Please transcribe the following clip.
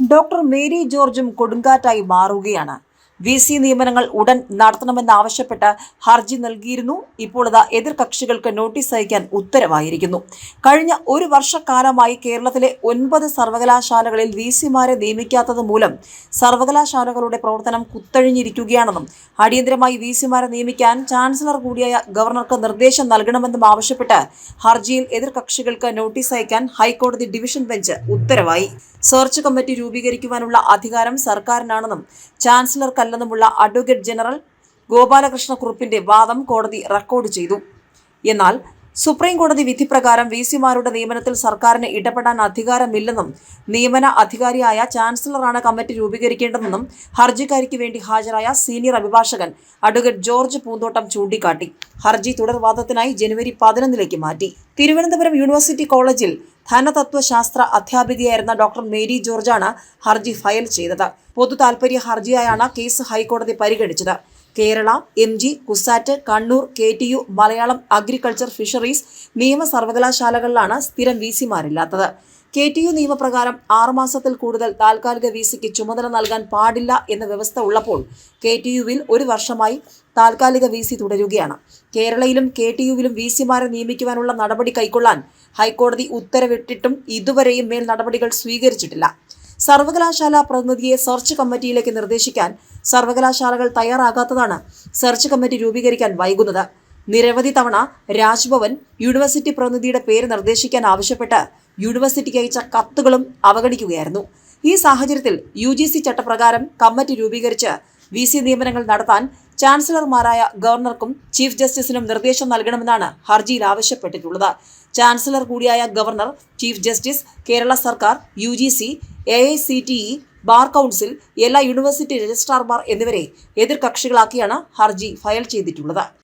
Doctor Mary ജോർജും കൊടുങ്കാറ്റായി മാറുകയാണ്. V C നിയമനങ്ങൾ ഉടൻ നടത്തണമെന്നാവശ്യപ്പെട്ട് ഹർജി നൽകിയിരുന്നു. ഇപ്പോൾ അത് എതിർകക്ഷികൾക്ക് നോട്ടീസ് അയക്കാൻ ഉത്തരവായിരിക്കുന്നു. കഴിഞ്ഞ ഒരു വർഷക്കാലമായി കേരളത്തിലെ ഒൻപത് സർവകലാശാലകളിൽ വി സിമാരെ നിയമിക്കാത്തത് മൂലം സർവകലാശാലകളുടെ പ്രവർത്തനം കുത്തഴിഞ്ഞിരിക്കുകയാണെന്നും അടിയന്തരമായി വി സിമാരെ നിയമിക്കാൻ ചാൻസലർ കൂടിയായ ഗവർണർക്ക് നിർദ്ദേശം നൽകണമെന്നും ആവശ്യപ്പെട്ട് ഹർജിയിൽ എതിർകക്ഷികൾക്ക് നോട്ടീസ് അയക്കാൻ ഹൈക്കോടതി ഡിവിഷൻ ബെഞ്ച് ഉത്തരവായി. സെർച്ച് കമ്മിറ്റി രൂപീകരിക്കുവാനുള്ള അധികാരം സർക്കാരിനാണെന്നും ചാൻസലർക്കല്ലെന്നുമുള്ള അഡ്വക്കേറ്റ് ജനറൽ ഗോപാലകൃഷ്ണ കുറുപ്പിന്റെ വാദം കോടതി റെക്കോർഡ് ചെയ്തു. എന്നാൽ സുപ്രീം കോടതി വിധി പ്രകാരം വി സിമാരുടെ നിയമനത്തിൽ സർക്കാരിന് ഇടപെടാൻ അധികാരമില്ലെന്നും നിയമന അധികാരിയായ ചാൻസലറാണ് കമ്മിറ്റി രൂപീകരിക്കേണ്ടതെന്നും ഹർജിക്കാരിക്ക് വേണ്ടി ഹാജരായ സീനിയർ അഭിഭാഷകൻ അഡ്വക്കേറ്റ് ജോർജ് പൂന്തോട്ടം ചൂണ്ടിക്കാട്ടി. ഹർജി തുടർവാദത്തിനായി ജനുവരി പതിനൊന്നിലേക്ക് മാറ്റി. തിരുവനന്തപുരം യൂണിവേഴ്സിറ്റി കോളേജിൽ ധനതത്വശാസ്ത്ര അധ്യാപികയായിരുന്ന ഡോക്ടർ മേരി ജോർജാണ് ഹർജി ഫയൽ ചെയ്തത്. പൊതു താൽപര്യ ഹർജിയായാണ് കേസ് ഹൈക്കോടതി പരിഗണിച്ചത്. Kerala M G CUSAT Kannur K T U Malayalam agriculture fisheries നിയമ സർവകലാശാലകളിലാണ് സ്ഥിരം വി സിമാരില്ലാത്തത് കെ ടി യു നിയമപ്രകാരം ആറുമാസത്തിൽ കൂടുതൽ താൽക്കാലിക വി സിക്ക് ചുമതല നൽകാൻ പാടില്ല എന്ന വ്യവസ്ഥ ഉള്ളപ്പോൾ കെ ടി യുവിൽ ഒരു വർഷമായി താൽക്കാലിക വി സി തുടരുകയാണ്. കേരളയിലും കെ ടി യുവിലും വി സിമാരെ നിയമിക്കുവാനുള്ള നടപടി കൈക്കൊള്ളാൻ ഹൈക്കോടതി ഉത്തരവിട്ടിട്ടും ഇതുവരെയും മേൽ നടപടികൾ സ്വീകരിച്ചിട്ടില്ല. സർവകലാശാല പ്രതിനിധിയെ സെർച്ച് കമ്മിറ്റിയിലേക്ക് നിർദ്ദേശിക്കാൻ സർവകലാശാലകൾ തയ്യാറാകാത്തതാണ് സെർച്ച് കമ്മിറ്റി രൂപീകരിക്കാൻ വൈകുന്നത്. നിരവധി തവണ രാജ്ഭവൻ യൂണിവേഴ്സിറ്റി പ്രതിനിധിയുടെ പേര് നിർദ്ദേശിക്കാൻ ആവശ്യപ്പെട്ട് യൂണിവേഴ്സിറ്റിക്ക് അയച്ച കത്തുകളും അവഗണിക്കുകയായിരുന്നു. ഈ സാഹചര്യത്തിൽ യു ജി സി ചട്ടപ്രകാരം കമ്മിറ്റി രൂപീകരിച്ച് വി സി നിയമനങ്ങൾ നടത്താൻ ചാൻസലർമാരായ ഗവർണർക്കും ചീഫ് ജസ്റ്റിസിനും നിർദ്ദേശം നൽകണമെന്നാണ് ഹർജിയിൽ ആവശ്യപ്പെട്ടിട്ടുള്ളത്. ചാൻസലർ കൂടിയായ ഗവർണർ ചീഫ് ജസ്റ്റിസ് കേരള സർക്കാർ U A I C T E bar council എല്ലാ യൂണിവേഴ്സിറ്റി രജിസ്ട്രാർമാർ എന്നിവരെ എതിർകക്ഷികളാക്കിയാണ് ഹർജി ഫയൽ ചെയ്തിട്ടുള്ളത്.